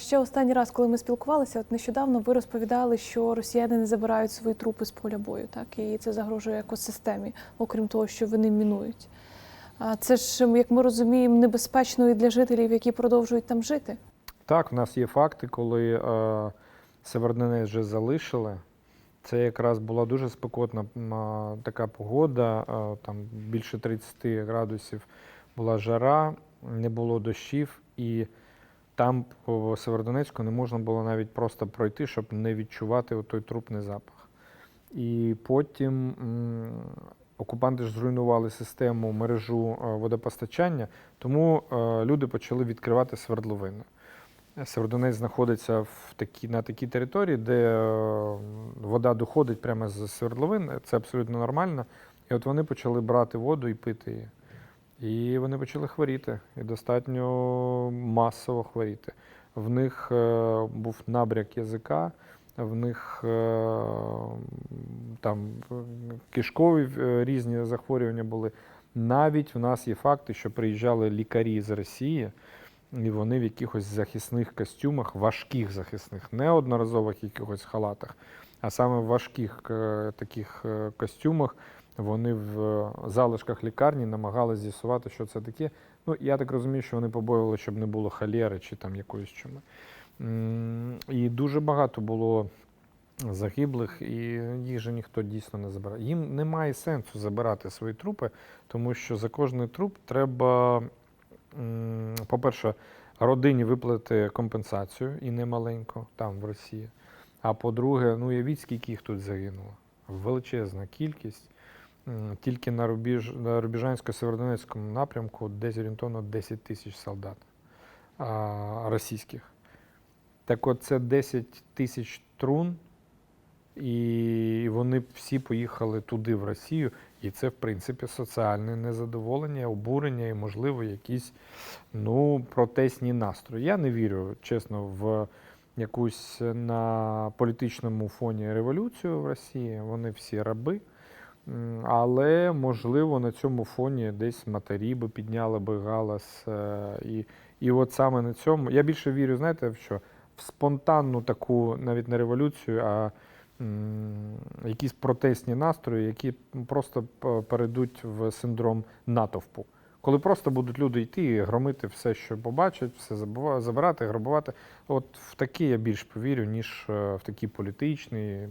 Ще останній раз, коли ми спілкувалися, от нещодавно ви розповідали, що росіяни не забирають свої трупи з поля бою, так і це загрожує екосистемі, окрім того, що вони мінують. А це ж, як ми розуміємо, небезпечно і для жителів, які продовжують там жити. Так, в нас є факти, коли е, Северодонець вже залишили. Це якраз була дуже спекотна а, така погода, е, там більше 30 градусів була жара, не було дощів, і там по Северодонецьку не можна було навіть просто пройти, щоб не відчувати той трупний запах. І потім окупанти ж зруйнували систему мережу е, водопостачання, тому е, люди почали відкривати свердловини. Северодонець знаходиться в такі, на такій території, де е, вода доходить прямо з свердловин. Це абсолютно нормально. І от вони почали брати воду і пити її. І вони почали хворіти, і достатньо масово хворіти. В них е, був набряк язика, в них е, там е, кишкові різні захворювання були. Навіть в нас є факти, що приїжджали лікарі з Росії, і вони в якихось захисних костюмах, важких захисних, не одноразових якихось халатах, а саме в важких таких костюмах. Вони в е, залишках лікарні намагалися з'ясувати, що це таке. Ну, я так розумію, що вони побоювали, щоб не було холери чи там якоїсь чуми. І дуже багато було загиблих, і їх же ніхто дійсно не забирає. Їм немає сенсу забирати свої трупи, тому що за кожний труп треба, по-перше, родині виплатити компенсацію і немаленько там в Росії. А по-друге, ну уявіть, скільки їх тут загинуло. Величезна кількість. М, Тільки на, рубіж, на Рубіжансько-Северодонецькому напрямку десь орієнтовно 10 тисяч солдат а, російських. Так от це 10 тисяч трун, і вони всі поїхали туди, в Росію. І це, в принципі, соціальне незадоволення, обурення і, можливо, якісь ну, протестні настрої. Я не вірю, чесно, в якусь на політичному фоні революцію в Росії. Вони всі раби. Але, можливо, на цьому фоні десь матері би підняли би галас. е, І, і от саме на цьому. Я більше вірю, знаєте, в що? В спонтанну таку, навіть не революцію, а якісь протестні настрої, які просто перейдуть в синдром натовпу. Коли просто будуть люди йти і громити все, що побачать, все забирати, грабувати. От в такі я більш повірю, ніж е, в такі політичні.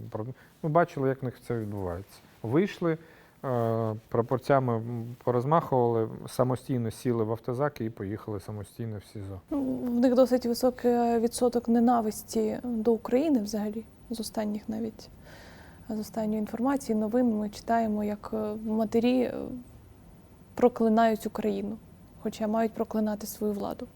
Ми бачили, як в них це відбувається. Вийшли, е, прапорцями порозмахували, самостійно сіли в автозаки і поїхали самостійно в СІЗО. Ну, В них досить високий відсоток ненависті до України взагалі, з останніх навіть з останньої інформації, новин ми читаємо, як е, матері е, проклинають Україну, хоча мають проклинати свою владу.